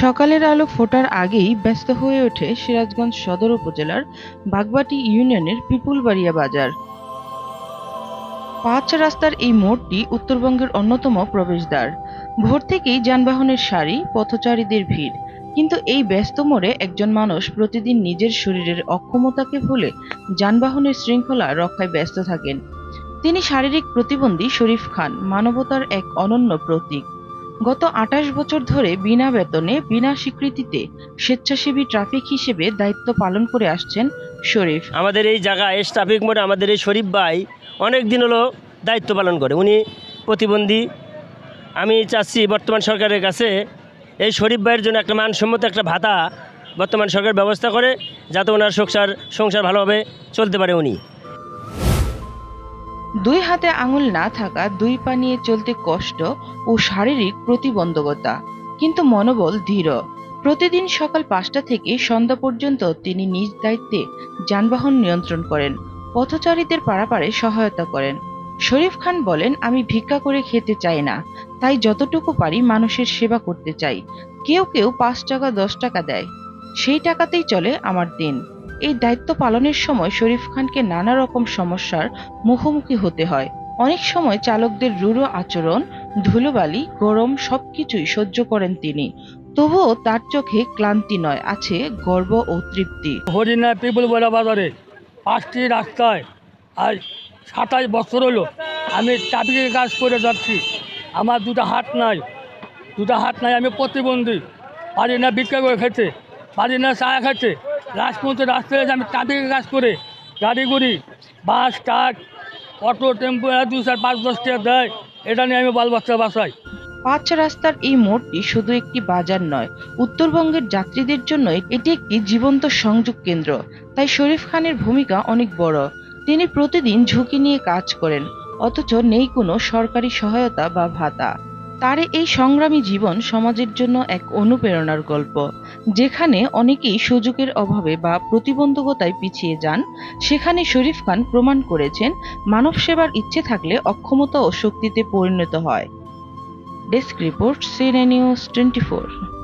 সকালের আলো ফোটার আগেই ব্যস্ত হয়ে ওঠে সিরাজগঞ্জ সদর উপজেলার বাগবাটি ইউনিয়নের পিপুলবাড়িয়া বাজার। পাঁচ রাস্তার এই মোড়টি উত্তরবঙ্গের অন্যতম প্রবেশদ্বার। ভোর থেকেই যানবাহনের সারি, পথচারীদের ভিড়। কিন্তু এই ব্যস্ত মোড়ে একজন মানুষ প্রতিদিন নিজের শরীরের অক্ষমতাকে ভুলে যানবাহনের শৃঙ্খলা রক্ষায় ব্যস্ত থাকেন। তিনি শারীরিক প্রতিবন্ধী শরীফ খান, মানবতার এক অনন্য প্রতীক। গত আঠাশ বছর ধরে বিনা বেতনে, বিনা স্বীকৃতিতে স্বেচ্ছাসেবী ট্রাফিক হিসেবে দায়িত্ব পালন করে আসছেন শরীফ। আমাদের এই জায়গায় ট্রাফিক মোড়ে আমাদের এই শরীফ ভাই অনেক দিন হলো দায়িত্ব পালন করে। উনি প্রতিবন্ধী। আমি চাচ্ছি বর্তমান সরকারের কাছে এই শরীফ ভাইয়ের জন্য একটা মানসম্মত একটা ভাতা বর্তমান সরকার ব্যবস্থা করে, যাতে ওনার সংসার সংসার ভালোভাবে চলতে পারে উনি। দুই হাতে আঙুল না থাকা দুই পা নিয়ে চলতে কষ্ট ও শারীরিক প্রতিবন্ধকতা, কিন্তু মনোবল দৃঢ়। প্রতিদিন সকাল পাঁচটা থেকে সন্ধ্যা পর্যন্ত তিনি নিজ দায়িত্বে যানবাহন নিয়ন্ত্রণ করেন, পথচারীদের পারাপারে সহায়তা করেন। শরীফ খান বলেন, আমি ভিক্ষা করে খেতে চাই না, তাই যতটুকু পারি মানুষের সেবা করতে চাই। কেউ কেউ পাঁচ টাকা, দশ টাকা দেয়। সেই টাকাতেই চলে আমার দিন। এই দায়িত্ব পালনের সময় শরীফ খানকে নানা রকম সমস্যার মুখোমুখি হতে হয়। অনেক সময় চালকদের রূঢ় আচরণ, ধুলোবালি, গরম সবকিছুই সহ্য করেন তিনি। তবুও তার চোখে ক্লান্তি নয়, আছে গর্ব ও তৃপ্তি। হরিণা পিপুল বলা বাজারে, পাঁচটি রাস্তায় আজ সাতাশ বছর হলো আমি ট্রাফিকের কাজ করে যাচ্ছি। আমার দুটো হাত নাই, দুটো হাত নাই, আমি প্রতিবন্ধী। পারি না ভিক্ষা করে খেতে পারি না চা খেতে রাজপথে রাস্তায় আমি ট্রাফিকের কাজ করে গাড়ি গুড়ি বাস, ট্রাক, অটো, টেম্পো, এরা দু চার, পাঁচ, দশ টাকা দেয়। এটা নিয়ে আমি বাল বাচ্চা বাসাই। পাঁচ রাস্তার এই মোড়টি শুধু একটি বাজার নয়, উত্তরবঙ্গের যাত্রীদের জন্য এটি একটি জীবন্ত সংযোগ কেন্দ্র। তাই শরীফ খানের ভূমিকা অনেক বড়। তিনি প্রতিদিন ঝুঁকি নিয়ে কাজ করেন, অথচ নেই কোনো সরকারি সহায়তা বা ভাতা। তার এই সংগ্রামী জীবন সমাজের জন্য এক অনুপ্রেরণার গল্প, যেখানে অনেকেই সুযোগের অভাবে বা প্রতিবন্ধকতায় পিছিয়ে যান। সেখানে শরীফ খান প্রমাণ করেছেন, মানব সেবার ইচ্ছে থাকলে অক্ষমতা ও শক্তিতে পরিণত হয়। Desk report cine news twenty four.